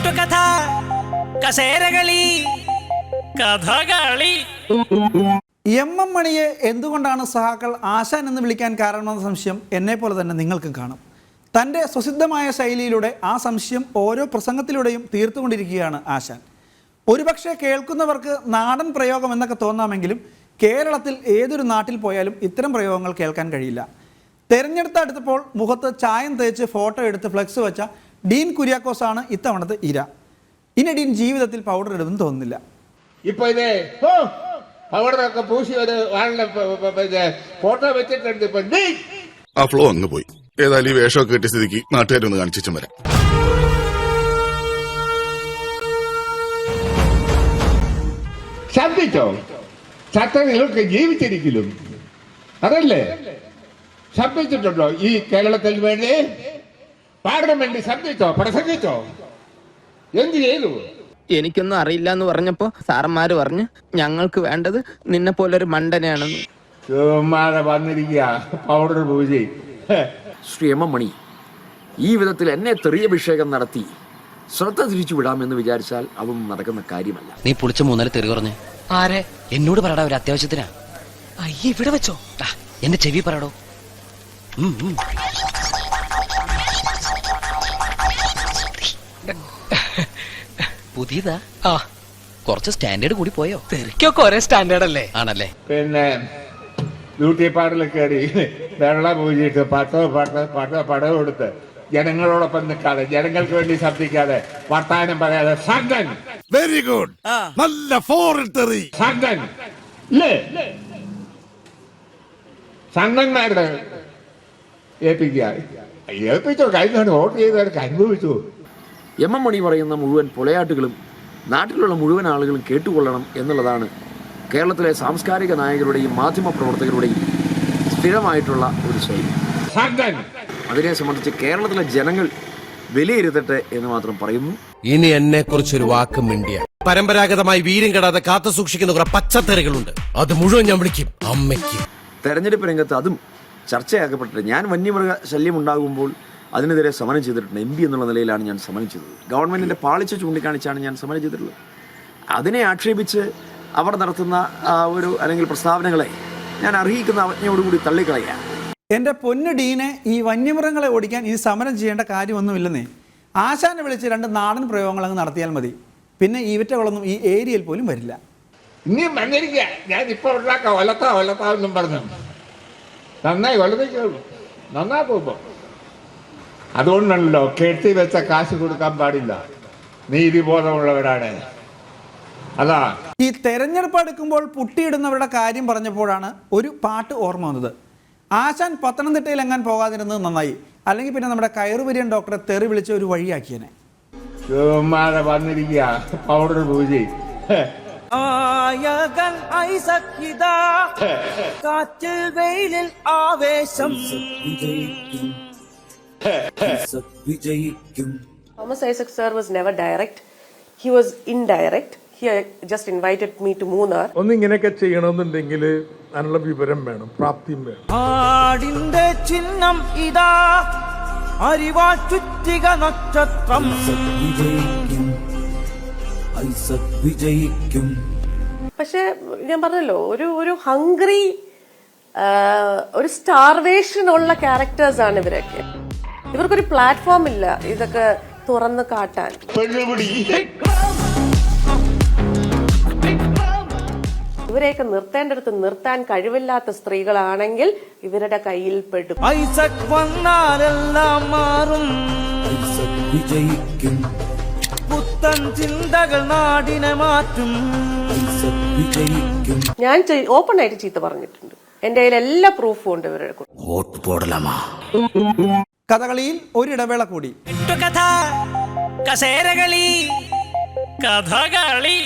കെട്ടുകഥ കസേരകളി കഥകളി. M M മണിയെ എന്തുകൊണ്ടാണ് സഹാക്കൾ ആശാൻ എന്ന് വിളിക്കാൻ കാരണമെന്ന സംശയം എന്നെ പോലെ തന്നെ നിങ്ങൾക്കും കാണും. തന്റെ സ്വസിദ്ധമായ ശൈലിയിലൂടെ ആ സംശയം ഓരോ പ്രസംഗത്തിലൂടെയും തീർത്തുകൊണ്ടിരിക്കുകയാണ് ആശാൻ. ഒരുപക്ഷെ കേൾക്കുന്നവർക്ക് നാടൻ പ്രയോഗം എന്നൊക്കെ തോന്നാമെങ്കിലും കേരളത്തിൽ ഏതൊരു നാട്ടിൽ പോയാലും ഇത്തരം പ്രയോഗങ്ങൾ കേൾക്കാൻ കഴിയില്ല. തെരഞ്ഞെടുത്ത അടുത്തപ്പോൾ മുഖത്ത് ചായം തേച്ച് ഫോട്ടോ എടുത്ത് ഫ്ലെക്സ് വെച്ച ഡീൻ കുര്യാക്കോസ് ആണ് ഇത്തവണത്തെ ഇര. ഇനി ഡീൻ ജീവിതത്തിൽ പൗഡർ ഇടുമെന്ന് തോന്നുന്നില്ല. ഇപ്പൊ ഇതേ പൗഡർ പൗഡറൊക്കെ പൂശി ഒരു ഫോട്ടോ വെച്ചിട്ടുണ്ട് ഇപ്പൊ. ആ ഫ്ലോ അങ്ങ് പോയി. ഏതായാലും ഈ വേഷമൊക്കെ കിട്ടിയ സ്ഥിതിക്ക് നാട്ടുകാരൊന്ന് കാണിച്ചു വരാം. ശബ്ദിച്ചോ? ചട്ടങ്ങളൊക്കെ ജീവിച്ചിരിക്കലും. അതല്ലേ? ശബ്ദിച്ചിട്ടുണ്ടോ ഈ കേരളത്തിൽ വേണ്ടി? പാർലമെന്റ് ശബ്ദിച്ചോ പ്രസംഗിച്ചോ? എന്ത് ചെയ്തു? എനിക്കൊന്നും അറിയില്ല എന്ന് പറഞ്ഞപ്പോ സാറന്മാര് പറഞ്ഞു ഞങ്ങൾക്ക് വേണ്ടത് നിന്നെ പോലൊരു മണ്ടനെയാണെന്ന് ചുമ്മാതെ വന്നിരിക്കുക. Powder. Shri M M Mani ഈ വിധത്തിൽ എന്നെ തെറിയഭിഷേകം നടത്തി ശ്രദ്ധ തിരിച്ചു വിടാമെന്ന് വിചാരിച്ചാൽ അവൻ നടക്കുന്ന കാര്യമല്ല. നീ പുളിച്ച മൂന്നര തെറി പറഞ്ഞു ആരെ? എന്നോട് പറയടാ ഒരു അത്യാവശ്യത്തിനാ. അയ്യേ ഇവിടെ വെച്ചോ. എന്റെ ചെവി പറയടോ പുതിയതാ. ആ. കുറച്ച് സ്റ്റാൻഡേർഡ് കൂടി പോയോ? തെറിക്കൊക്കെ ഒരേ സ്റ്റാൻഡേർഡ് അല്ലേ? ആണല്ലേ. പിന്നെ ബ്യൂട്ടി പാർലറിൽ കയറി വെള്ളം പൂജിയിട്ട് പട്ടോ പട്ട പട്ട പടം കൊടുത്ത് ജനങ്ങളോടൊപ്പം നിൽക്കാതെ ജനങ്ങൾക്ക് വേണ്ടി ശബ്ദിക്കാതെ വർത്താനം പറയാതെ സംഘൻ വെരി ഗുഡ് നല്ല ഫോറിൻ തെറി. ഇല്ലേ സംഘന്മാരുടെ ഏൽപ്പിക്കുക. ഏൽപ്പിച്ചോ? കഴിഞ്ഞ വോട്ട് ചെയ്തവർക്ക് അനുഭവിച്ചു. എം എം മണി പറയുന്ന മുഴുവൻ പൊലയാട്ടുകളും നാട്ടിലുള്ള മുഴുവൻ ആളുകളും കേട്ടുകൊള്ളണം എന്നുള്ളതാണ് കേരളത്തിലെ സാംസ്കാരിക നായകരുടെയും മാധ്യമ പ്രവർത്തകരുടെയും സ്ഥിരമായിട്ടുള്ള ഒരു ശൈലി. അതിനെ സംബന്ധിച്ച് കേരളത്തിലെ ജനങ്ങൾ വിലയിരുത്തട്ടെ എന്ന് മാത്രം പറയുന്നു. ഇനി എന്നെ കുറിച്ചൊരു വാക്ക് മിണ്ടിയ. പരമ്പരാഗതമായി വീര്യം കെടാതെ കാത്തു സൂക്ഷിക്കുന്ന കുറെ പച്ചത്തറികളുണ്ട് അത് മുഴുവൻ ഞാൻ വിളിക്കും. അമ്മയ്ക്ക്. തെരഞ്ഞെടുപ്പ് രംഗത്ത് അതും ചർച്ചയാക്കപ്പെട്ടിട്ട് ഞാൻ വന്യമൃഗ ശല്യം ഉണ്ടാകുമ്പോൾ അതിനെതിരെ സമരം ചെയ്തിട്ടുണ്ട്. എം പി എന്നുള്ള നിലയിലാണ് ഞാൻ സമരം ചെയ്തത്. ഗവൺമെന്റിന്റെ പാളിച്ച ചൂണ്ടിക്കാണിച്ചാണ് ഞാൻ സമരം ചെയ്തിട്ടുള്ളത്. അതിനെ ആക്ഷേപിച്ച് അവർ നടത്തുന്ന ആ, ഒരു അല്ലെങ്കിൽ പ്രസ്താവനകളെ ഞാൻ അർഹിക്കുന്ന അവജ്ഞയോടുകൂടി തള്ളിക്കളയുക എന്റെ പൊന്നു ഡീനെ ഈ വന്യമൃഗങ്ങളെ ഓടിക്കാൻ ഈ സമരം ചെയ്യേണ്ട കാര്യമൊന്നുമില്ലെന്നേ. ആശാനെ വിളിച്ച് രണ്ട് നാടൻ പ്രയോഗങ്ങൾ അങ്ങ് നടത്തിയാൽ മതി. പിന്നെ ഈവറ്റകളൊന്നും ഈ ഏരിയയിൽ പോലും വരില്ല. ഇനിയും വന്നിരിക്കുക ഞാൻ ഇപ്പൊ ഉണ്ടാക്കാം. ഒലത്താ ഒലത്താ എന്നും പറഞ്ഞു. നന്നായി ഒലത്തിക്കുള്ളൂ നന്നാക്കും ഇപ്പൊ അതുകൊണ്ടാണല്ലോ കെട്ടി വെച്ച കാശ് കൊടുക്കാൻ പാടില്ല. നീതിബോധമുള്ളവരാണ് അതാ. ഈ തെരഞ്ഞെടുപ്പ് എടുക്കുമ്പോൾ പുട്ടിയിടുന്നവരുടെ കാര്യം പറഞ്ഞപ്പോഴാണ് ഒരു പാട്ട് ഓർമ്മ വന്നത്. ആശാൻ പത്തനംതിട്ടയിൽ എങ്ങാൻ പോകാതിരുന്നത് നന്നായി. അല്ലെങ്കിൽ പിന്നെ നമ്മുടെ കയറുവരിയൻ ഡോക്ടറെ തെറി വിളിച്ച ഒരു വഴിയാക്കിയനെ. ചുമ്മാതെ വന്നിരിക്കുക. പൗഡർ പൂജി. ഐസക്കിതാ. കാറ്റിൽ വെയിലിൽ ആവേശം. Thomas Isaac sir was never direct. He was indirect. He just invited me to Munnar ഒന്ന് ഇങ്ങനെയൊക്കെ ചെയ്യണമെന്നുണ്ടെങ്കിൽ അതിനുള്ള വിവരം വേണം പ്രാപ്തിയും വേണം. ആടിന്റെ ചിഹ്നം ഇതാ അരിവാ ചുറ്റിക നക്ഷത്രം. പക്ഷെ ഞാൻ പറഞ്ഞല്ലോ ഒരു ഒരു ഹംഗ്രി ഒരു സ്റ്റാർവേഷൻ ഉള്ള ക്യാരക്ടേഴ്സ് ആണ് ഇവരൊക്കെ. ഇവർക്കൊരു പ്ലാറ്റ്ഫോം ഇല്ല. ഇതൊക്കെ തുറന്ന് കാട്ടാൻ. ഇവരെയൊക്കെ നിർത്തേണ്ടടുത്ത് നിർത്താൻ കഴിവില്ലാത്ത സ്ത്രീകളാണെങ്കിൽ ഇവരുടെ കയ്യിൽ പെടും. ഐസക് വന്നാലെല്ലാം മാറും. പുത്തൻ ചിന്തകൾ നാടിനെ മാറ്റും. ഞാൻ ഓപ്പൺ ആയിട്ട് ചീത്ത പറഞ്ഞിട്ടുണ്ട്. എന്റെ കയ്യിൽ എല്ലാ പ്രൂഫും ഉണ്ട് ഇവരുടെ കൂടെ. കഥകളിയിൽ ഒരിടവേള കൂടി. കെട്ടുകഥ കസേരകളി കഥകളി.